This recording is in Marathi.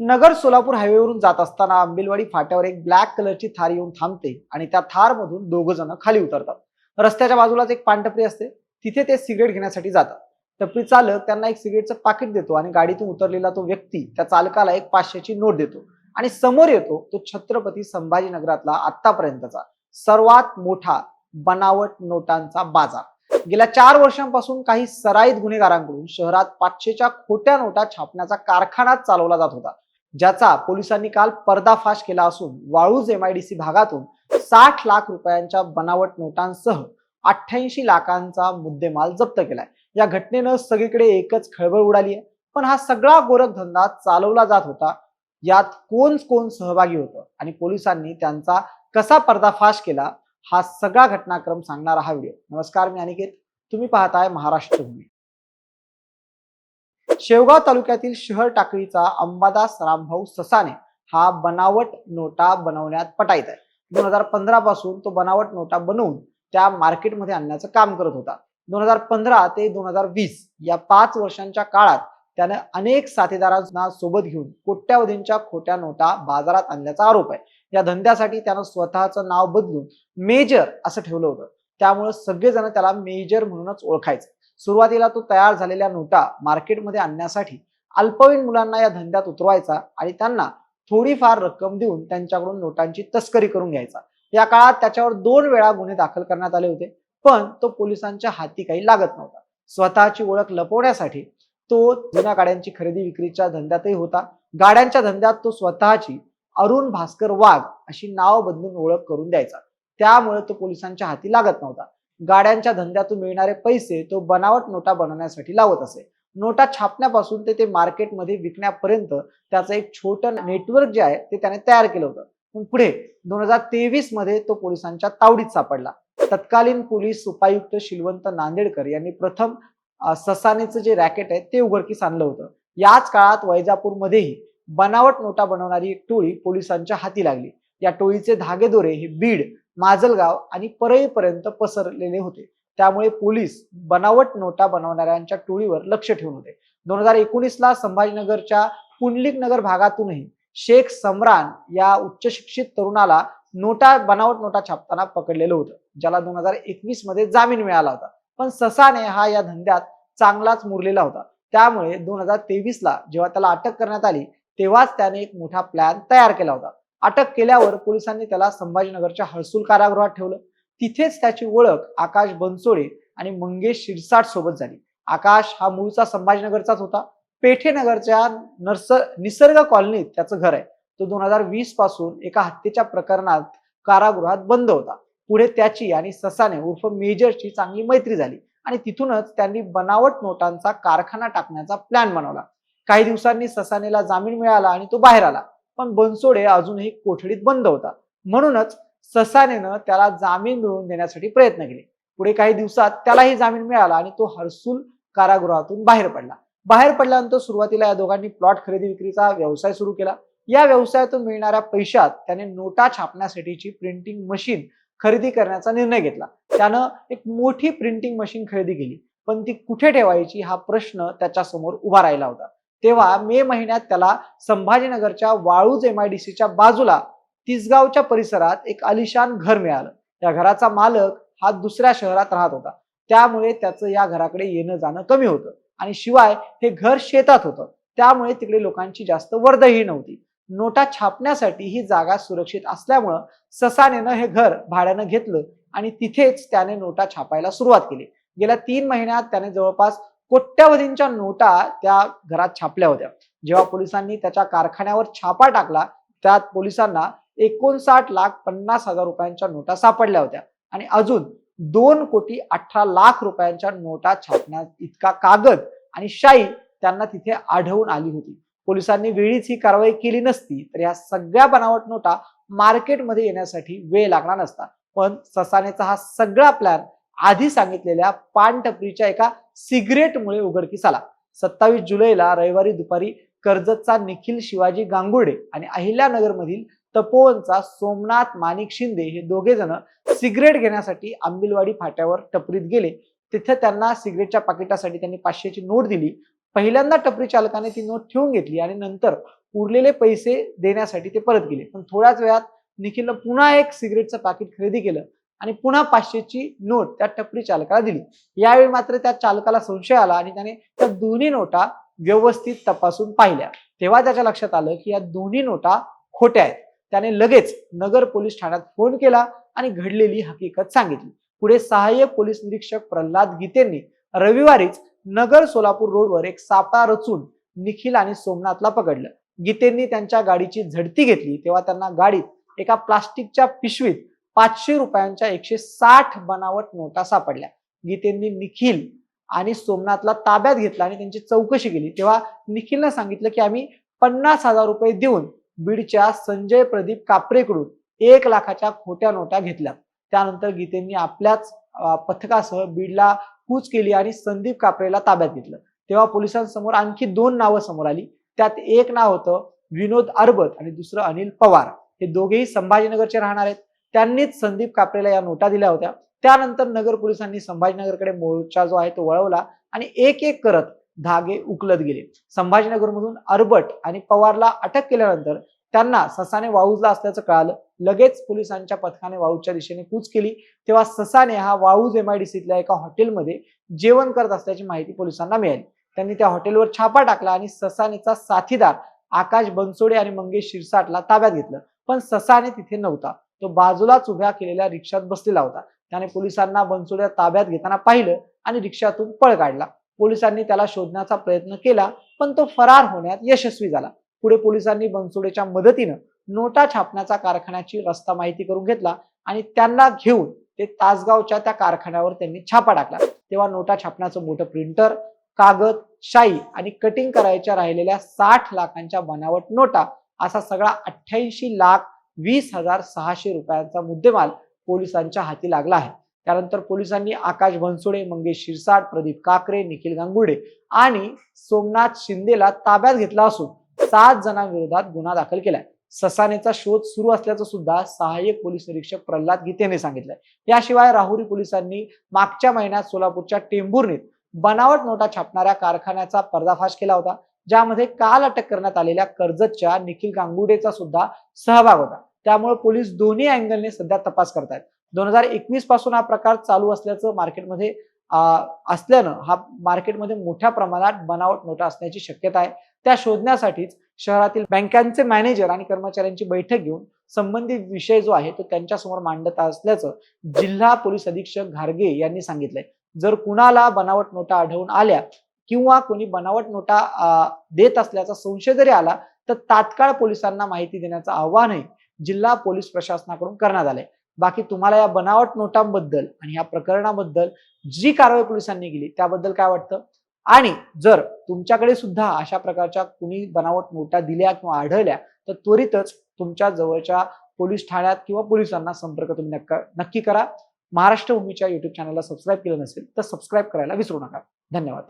नगर सोलापूर हायवेवरून जात असताना आंबिलवाडी फाट्यावर एक ब्लॅक कलरची थार येऊन थांबते आणि त्या थारमधून दोघ जण खाली उतरतात. रस्त्याच्या बाजूलाच एक पानटपरी असते. तिथे ते सिगरेट घेण्यासाठी जातात. टपरी चालक त्यांना एक सिगरेटचं पाकिट देतो आणि गाडीतून उतरलेला तो व्यक्ती त्या चालकाला एक पाचशेची नोट देतो आणि समोर येतो तो छत्रपती संभाजीनगरातला आतापर्यंतचा सर्वात मोठा बनावट नोटांचा बाजार. गेल्या चार वर्षांपासून काही सराईत गुन्हेगारांकडून शहरात पाचशेच्या खोट्या नोटा छापण्याचा कारखाना चालवला जात होता. ज्याचा पोलिसांनी काल पर्दाफाश केला असून वाळूज एमआयडीसी भागातून साठ लाख रुपयांच्या बनावट नोटांसह अठ्ठ्याऐंशी लाखांचा मुद्देमाल जप्त केलाय. या घटनेनं सगळीकडे एकच खळबळ उडाली आहे. पण हा सगळा गोरखधंदा चालवला जात होता. यात कोण कोण सहभागी होतं आणि पोलिसांनी त्यांचा कसा पर्दाफाश केला हा सगळा घटनाक्रम सांगणारा हा व्हिडिओ. नमस्कार मी अनिकेत. तुम्ही पाहताय महाराष्ट्र भूमी शेवगाव तालुक्यातील शहर टाकळीचा अंबादास रामभाऊ ससाने हा बनावट नोटा बनवण्यात पटाईत आहे. दोन हजार पंधरा पासून तो बनावट नोटा बनवून त्या मार्केटमध्ये आणण्याचं काम करत होता. दोन हजार पंधरा ते दोन हजार वीस या पाच वर्षांच्या काळात त्याने अनेक साथीदारांना सोबत घेऊन कोट्यावधींच्या खोट्या नोटा बाजारात आणल्याचा आरोप आहे. या धंद्यासाठी त्यानं स्वतःचं नाव बदलून मेजर असं ठेवलं होतं. त्यामुळे सगळेजण त्याला मेजर म्हणूनच ओळखायचं. सुरुवातीला तो तयार झालेल्या नोटा मार्केटमध्ये आणण्यासाठी अल्पवयीन मुलांना या धंद्यात उतरवायचा आणि त्यांना थोडीफार रक्कम देऊन त्यांच्याकडून नोटांची तस्करी करून घ्यायचा. या काळात त्याच्यावर दोन वेळा गुन्हे दाखल करण्यात आले होते पण तो पोलिसांच्या हाती काही लागत नव्हता. स्वतःची ओळख लपवण्यासाठी तो जुन्या गाड्यांची खरेदी विक्रीच्या धंद्यातही होता. गाड्यांच्या धंद्यात तो स्वतःची अरुण भास्कर वाघ अशी नाव बदलून ओळख करून द्यायचा. त्यामुळे तो पोलिसांच्या हाती लागत नव्हता. गाड्यांच्या धंद्यातून मिळणारे पैसे तो बनावट नोटा बनवण्यासाठी लावत असे. नोटा छापण्यापासून ते ते मार्केटमध्ये विकण्यापर्यंत त्याचं एक छोटं नेटवर्क जे आहे ते त्याने तयार केलं होतं. पण पुढे दोन हजार तेवीसमध्ये तो पोलिसांच्या तावडीत सापडला. तत्कालीन पोलीस उपायुक्त शिलवंत नांदेडकर यांनी प्रथम ससानेचं जे रॅकेट आहे ते उघडकीस आणलं होतं. याच काळात वैजापूरमध्येही बनावट नोटा बनवणारी एक टोळी पोलिसांच्या हाती लागली. या टोळीचे धागेदोरे हे बीड माजलगाव आणि परळीपर्यंत पसरलेले होते. त्यामुळे पोलीस बनावट नोटा बनवणाऱ्यांच्या टोळीवर लक्ष ठेवून होते. दोन हजार एकोणीसला संभाजीनगरच्या पुंडलिक नगर भागातूनही शेख समरान या उच्च शिक्षित तरुणाला नोटा बनावट नोटा छापताना पकडलेलं होतं ज्याला दोन हजार एकवीसमध्ये जामीन मिळाला होता. पण ससाने हा या धंद्यात चांगलाच मुरलेला होता. त्यामुळे दोन हजार तेवीस ला जेव्हा त्याला अटक करण्यात आली तेव्हाच त्याने एक मोठा प्लॅन तयार केला होता. अटक केल्यावर पोलिसांनी त्याला संभाजीनगरच्या हळसूल कारागृहात ठेवलं. तिथेच त्याची ओळख आकाश बनसोडे आणि मंगेश शिरसाट सोबत झाली. आकाश हा मूळचा संभाजीनगरचाच होता. पेठेनगरच्या नर्स निसर्ग कॉलनीत त्याचं घर आहे. तो दोन हजार वीसपासून एका हत्येच्या प्रकरणात कारागृहात बंद होता. पुढे त्याची आणि ससाने उर्फ मेजरची चांगली मैत्री झाली आणि तिथूनच त्यांनी बनावट नोटांचा कारखाना टाकण्याचा प्लॅन बनवला. काही दिवसांनी ससानेला जामीन मिळाला आणि तो बाहेर आला. पण बनसोडे अजूनही कोठडीत बंद होता म्हणूनच ससानेनं त्याला जामीन मिळवून देण्यासाठी प्रयत्न केले. पुढे काही दिवसात त्यालाही जामीन मिळाला आणि तो हर्सुल कारागृहातून बाहेर पडला. बाहेर पडल्यानंतर सुरुवातीला या दोघांनी प्लॉट खरेदी विक्रीचा व्यवसाय सुरू केला. या व्यवसायातून मिळणाऱ्या पैशात त्याने नोटा छापण्यासाठीची प्रिंटिंग मशीन खरेदी करण्याचा निर्णय घेतला. त्यानं एक मोठी प्रिंटिंग मशीन खरेदी केली. पण ती कुठे ठेवायची हा प्रश्न त्याच्यासमोर उभा राहिला होता. तेव्हा मे महिन्यात त्याला संभाजीनगरच्या वाळूज एमआयडीसीच्या बाजूला तिसगावच्या परिसरात एक अलिशान घर मिळालं. या घराचा मालक हा दुसऱ्या शहरात राहत होता. त्यामुळे त्याचं या घराकडे येणं जाणं कमी होतं आणि शिवाय हे घर शेतात होतं. त्यामुळे तिकडे लोकांची जास्त वर्दही नव्हती. नोटा छापण्यासाठी ही जागा सुरक्षित असल्यामुळं ससानेनं हे घर भाड्यानं घेतलं आणि तिथेच त्याने नोटा छापायला सुरुवात केली. गेल्या तीन महिन्यात त्याने जवळपास कोट्यावधींच्या नोटा त्या घरात छापल्या होत्या. जेव्हा पोलिसांनी त्याच्या कारखान्यावर छापा टाकला त्यात पोलिसांना एकोणसाठ लाख पन्नास हजार रुपयांच्या नोटा सापडल्या होत्या. आणि अजून दोन कोटी अठरा लाख रुपयांच्या नोटा छापण्यात इतका कागद आणि शाई त्यांना तिथे आढळून आली होती. पोलिसांनी वेळीच ही कारवाई केली नसती तर या सगळ्या बनावट नोटा मार्केटमध्ये येण्यासाठी वेळ लागला नसता. पण ससानेचा हा सगळा प्लॅन आधी सांगितलेल्या पानटपरीच्या एका सिगरेटमुळे उघडकीस आला. सत्तावीस जुलैला रविवारी दुपारी कर्जतचा निखिल शिवाजी गांगुर्डे आणि अहिल्यानगरमधील तपोवनचा सोमनाथ माणिक शिंदे हे दोघे जण सिगरेट घेण्यासाठी आंबिलवाडी फाट्यावर टपरीत गेले. तिथे त्यांना सिगरेटच्या पाकिटासाठी त्यांनी पाचशेची नोट दिली. पहिल्यांदा टपरी चालकाने ती नोट ठेवून घेतली आणि नंतर उरलेले पैसे देण्यासाठी ते परत गेले. पण थोड्याच वेळात निखिलनं पुन्हा एक सिगरेटचं पाकिट खरेदी केलं. आणि पुन्हा पाचशेची नोट त्या टपरी चालकाला दिली. यावेळी मात्र त्या चालकाला संशय आला आणि त्याने त्या दोन्ही नोटा व्यवस्थित तपासून पाहिल्या. तेव्हा त्याच्या लक्षात आलं की या दोन्ही नोटा खोट्या आहेत. त्याने लगेच नगर पोलीस ठाण्यात फोन केला आणि घडलेली हकीकत सांगितली. पुढे सहाय्यक पोलीस निरीक्षक प्रल्हाद गीतेंनी रविवारीच नगर सोलापूर रोडवर एक सापळा रचून निखिल आणि सोमनाथला पकडलं. गीतेंनी त्यांच्या गाडीची झडती घेतली. तेव्हा त्यांना गाडीत एका प्लास्टिकच्या पिशवीत पाचशे रुपयांच्या एकशे साठ बनावट नोटा सापडल्या. गीतेंनी निखिल आणि सोमनाथला ताब्यात घेतला आणि त्यांची चौकशी केली. तेव्हा निखिलनं सांगितलं की आम्ही पन्नास हजार रुपये देऊन बीडच्या संजय प्रदीप कापरेकडून एक लाखाच्या खोट्या नोटा घेतल्या. त्यानंतर गीतेंनी आपल्याच पथकासह बीडला कूच केली आणि संदीप कापरेला ताब्यात घेतलं. तेव्हा पोलिसांसमोर आणखी दोन नावं समोर आली. त्यात एक नाव होतं विनोद अरबत आणि दुसरं अनिल पवार. हे दोघेही संभाजीनगरचे राहणार आहेत. त्यांनीच संदीप कापरेला या नोटा दिल्या होत्या. त्यानंतर नगर पोलिसांनी संभाजीनगरकडे मोर्चा जो आहे तो वळवला आणि एक एक करत धागे उकलत गेले. संभाजीनगरमधून अरबट आणि पवारला अटक केल्यानंतर त्यांना ससाने वाळूजला असल्याचं कळालं. लगेच पोलिसांच्या पथकाने वाळूजच्या दिशेने कूच केली. तेव्हा ससाने हा वाळूज एमआयडीसीतल्या एका हॉटेलमध्ये जेवण करत असल्याची माहिती पोलिसांना मिळाली. त्यांनी त्या हॉटेलवर छापा टाकला आणि ससानेचा साथीदार आकाश बनसोडे आणि मंगेश शिरसाटला ताब्यात घेतलं. पण ससाने तिथे नव्हता. तो बाजूलाच उभ्या केलेल्या रिक्षात बसलेला होता. त्याने पोलिसांना बनसोड्या ताब्यात घेताना पाहिलं आणि रिक्षातून पळ काढला. पोलिसांनी त्याला शोधण्याचा प्रयत्न केला पण तो फरार होण्यात यशस्वी झाला. पुढे पोलिसांनी बनसोडेच्या मदतीनं नोटा छापण्याचा कारखान्याची रस्ता माहिती करून घेतला आणि त्यांना घेऊन ते तासगावच्या त्या कारखान्यावर त्यांनी छापा टाकला. तेव्हा नोटा छापण्याचं मोठं प्रिंटर कागद शाई आणि कटिंग करायच्या राहिलेल्या साठ लाखांच्या बनावट नोटा असा सगळा अठ्ठ्याऐंशी लाख वीस हजार सहाशे रुपयांचा मुद्देमाल पोलिसांच्या हाती लागला आहे. त्यानंतर पोलिसांनी आकाश बनसोडे मंगेश शिरसाट प्रदीप काकरे निखिल गांगुडे आणि सोमनाथ शिंदेला ताब्यात घेतला असून सात जणांविरोधात गुन्हा दाखल केलाय. ससानेचा शोध सुरू असल्याचं सुद्धा सहाय्यक पोलीस निरीक्षक प्रल्हाद गीतेने सांगितलंय. याशिवाय राहुरी पोलिसांनी मागच्या महिन्यात सोलापूरच्या टेंभुर्णीत बनावट नोटा छापणाऱ्या कारखान्याचा पर्दाफाश केला होता. ज्यामध्ये काल अटक करण्यात आलेल्या कर्जतच्या निखिल गांगुडेचा सुद्धा सहभाग होता. त्यामुळे पोलीस दोन्ही अँगलने सध्या तपास करतायत. दोन हजार एकवीसपासून हा प्रकार चालू असल्याचं मार्केटमध्ये असल्यानं हा मार्केटमध्ये मोठ्या प्रमाणात बनावट नोटा असण्याची शक्यता आहे. त्या शोधण्यासाठीच शहरातील बँकांचे मॅनेजर आणि कर्मचाऱ्यांची बैठक घेऊन संबंधित विषय जो आहे तो त्यांच्यासमोर मांडत असल्याचं जिल्हा पोलीस अधीक्षक घारगे यांनी सांगितलंय. जर कुणाला बनावट नोटा आढळून आल्या किंवा कोणी बनावट नोटा देत असल्याचा संशय जरी आला तर तात्काळ पोलिसांना माहिती देण्याचं आव्हानही जिल्हा पोलीस प्रशासनाकडून करण्यात आलंय. बाकी तुम्हाला या बनावट नोटांबद्दल आणि या प्रकरणाबद्दल जी कारवाई पोलिसांनी केली त्याबद्दल काय वाटतं? आणि जर तुमच्याकडे सुद्धा अशा प्रकारच्या कुणी बनावट नोटा दिल्या किंवा आढळल्या तर त्वरितच तुमच्या जवळच्या पोलीस ठाण्यात किंवा पोलिसांना संपर्क तुम्ही नक्की करा. महाराष्ट्र भूमीच्या युट्यूब चॅनलला सबस्क्राईब केलं नसेल तर सबस्क्राईब करायला विसरू नका. धन्यवाद.